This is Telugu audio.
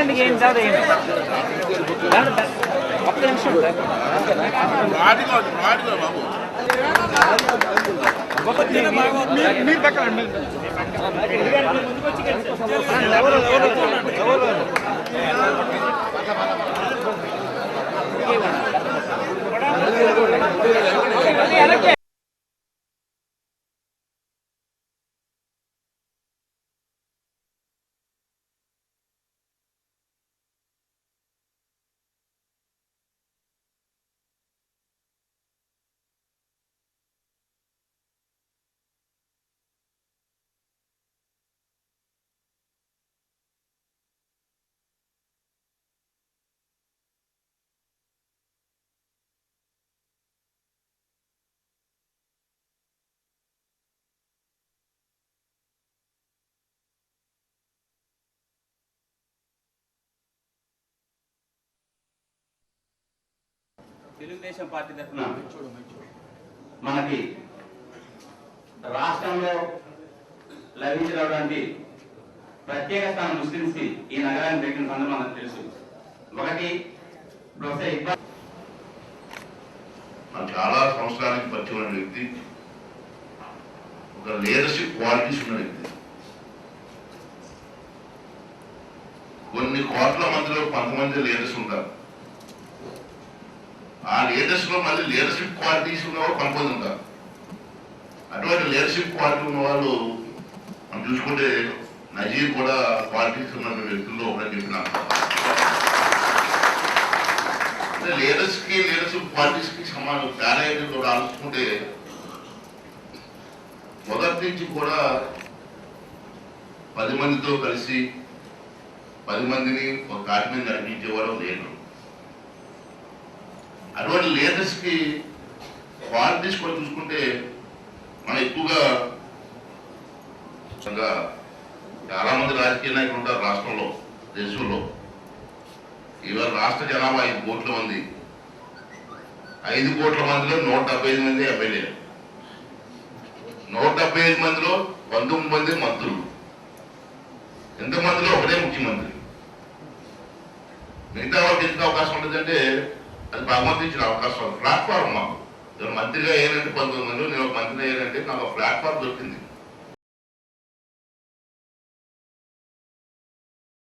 ఎందుకు ఏం దాంట్లో ఒక్క నిమిషం. మీరు పక్కన తెలుగుదేశం పార్టీ తరఫున మనకి రాష్ట్రంలో లభించినటువంటి ప్రత్యేక స్థానం ముస్లింస్కి ఈ నగరాన్ని పెట్టిన సందర్భం మనకు తెలుసు. ఒకటి ప్రొఫెసర్ చాలా సంవత్సరానికి పరిచయం ఉన్న వ్యక్తి ఒక లీడర్షిప్ క్వాలిటీస్ ఉన్న వ్యక్తి. కొన్ని కోట్ల మందిలో కొంతమంది లీడర్స్ ఉంటారు. ఆ లీడర్స్లో మళ్ళీ లీడర్షిప్ క్వాలిటీస్ ఉన్నవాళ్ళు కొంతమంది ఉంటారు అటువంటి లీడర్షిప్ క్వాలిటీ ఉన్న వాళ్ళు మనం చూసుకుంటే నజీర్ కూడా క్వాలిటీస్ ఉన్న వ్యక్తుల్లో ఒకటి చెప్పిన. అంటే లీడర్స్కి లీడర్షిప్ క్వాలిటీస్కి సమానం. తేడా ఏంటో కూడా ఆలోచుకుంటే మొదటి నుంచి కూడా పది మందితో కలిసి పది మందిని ఒక కాటి మీద నడిపించేవాడు లీడర్ అటువంటి లీడర్స్కి క్వాలిటీస్ కూడా చూసుకుంటే మనం ఎక్కువగా చాలా మంది రాజకీయ నాయకులు ఉంటారు రాష్ట్రంలో దేశంలో. ఇవాళ రాష్ట్ర జనాభా ఐదు కోట్ల మంది. ఐదు కోట్ల మందిలో నూట డెబ్బై ఐదు మంది ఎమ్మెల్యేలు నూట డెబ్బై ఐదు మందిలో పంతొమ్మిది మంది మంత్రులు. ఎంతమందిలో ఒకటే ముఖ్యమంత్రి? మిగతా వాళ్ళకి ఎంత అవకాశం ఉంటుందంటే అది ప్రమోదించిన అవకాశం. ప్లాట్ఫామ్ మాకు. నేను మంత్రిగా అయ్యానంటే పంతొమ్మిది మంది నేను ఒక మంత్రిగా అయ్యానంటే నాకు ప్లాట్ఫామ్ దొరికింది.